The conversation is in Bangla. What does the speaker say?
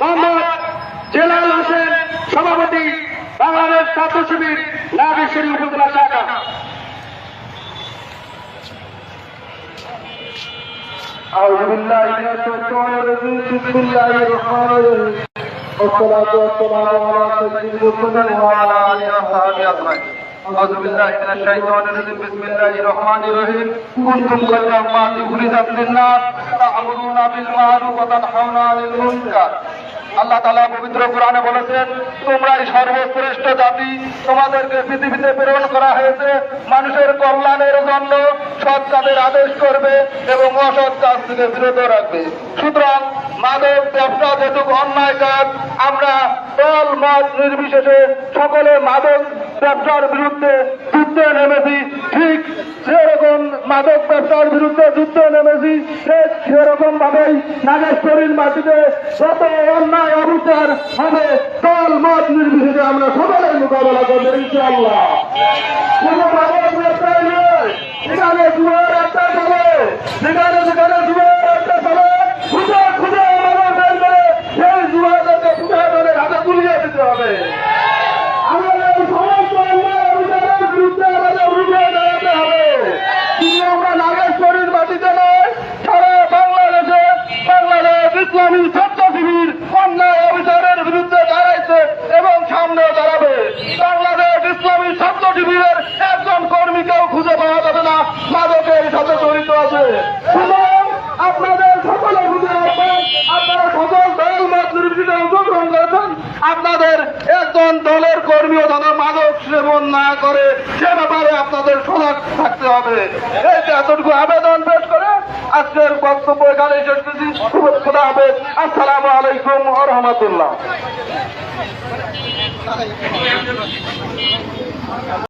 মোহাম্মদ জেলাল হোসেন সভাপতি বাংলাদেশ ছাত্র শিবির নাগেশ্বরী উপজেলা শাখা أعوذ بالله من الشيطان الرجيم بسم الله الرحمن الرحيم والصلاة والسلام على سيد المرسلين وعلى آله وصحبه أجمعين أعوذ بالله من الشيطان الرجيم بسم الله الرحمن الرحيم كنتم خير أمة أخرجت للناس تأمرون بالمعروف وتنهون عن المنكر আল্লাহ তালা পবিত্র কোরআনে বলেছেন, তোমরাই সর্বশ্রেষ্ঠ জাতি, তোমাদেরকে পৃথিবীতে প্রেরণ করা হয়েছে। মানুষের কল্যাণের জন্য সৎ কাজের আদেশ করবে এবং অসৎ কাজ থেকে বিরত রাখবে। সুতরাং মাদক, ব্যবসা যেটুকু অন্যায় কাজ, আমরা দল, মত নির্বিশেষে সকলে মাদক, ব্যবসার বিরুদ্ধে যুদ্ধে নেমেছি ঠিক সেরকম মাদক ব্যবসার বিরুদ্ধে যুদ্ধে নেমেছি ঠিক সেরকম ভাবেই নাগেশ্বরীর মাটিতে যত অন্যায় অবিচার হবে, দল মত নির্বিশেষে আমরা সকলে মোকাবেলা করব ইনশাল্লাহ কোনো মাদক ব্যবসায় নয়। সেখানে জুয়ার একটা চলে যেখানে যেখানে জুয়ার একটা চলে খুঁজে খুঁজে আমাদের বের করে সেই জুয়ারকে খুঁজে ধরে হাতে তুলিয়ে দিতে হবে আমাদের সমস্ত অন্যায় অভিযানের বিরুদ্ধে আমাদের রুখে দাঁড়াতে হবে শুধু আমরা নাগেশ্বরীর মাটিতে নয় সারা বাংলাদেশে বাংলাদেশ ইসলামী ছাত্র শিবির অন্যায় অভিযানের বিরুদ্ধে দাঁড়াইছে এবং সামনে দাঁড়াবে বাংলাদেশ ইসলামী ছাত্র শিবিরের একজন কর্মীকেও খুঁজে পাওয়া যাবে না মাদকের সাথে জড়িত আছে সুতরাং আপনাদের সকলে খুঁজে রাখবেন আপনারা সকল দল অংশগ্রহণ করেছেন। আপনাদের একজন দলের কর্মীও যেন মাদক সেবন না করে সে ব্যাপারে আপনাদের সজাগ থাকতে হবে। এতটুকু আবেদন পেশ করে আজকের বক্তব্য এখানে শেষ করছি। খোদা হবে আসসালামু আলাইকুম রহমতুল্লাহ।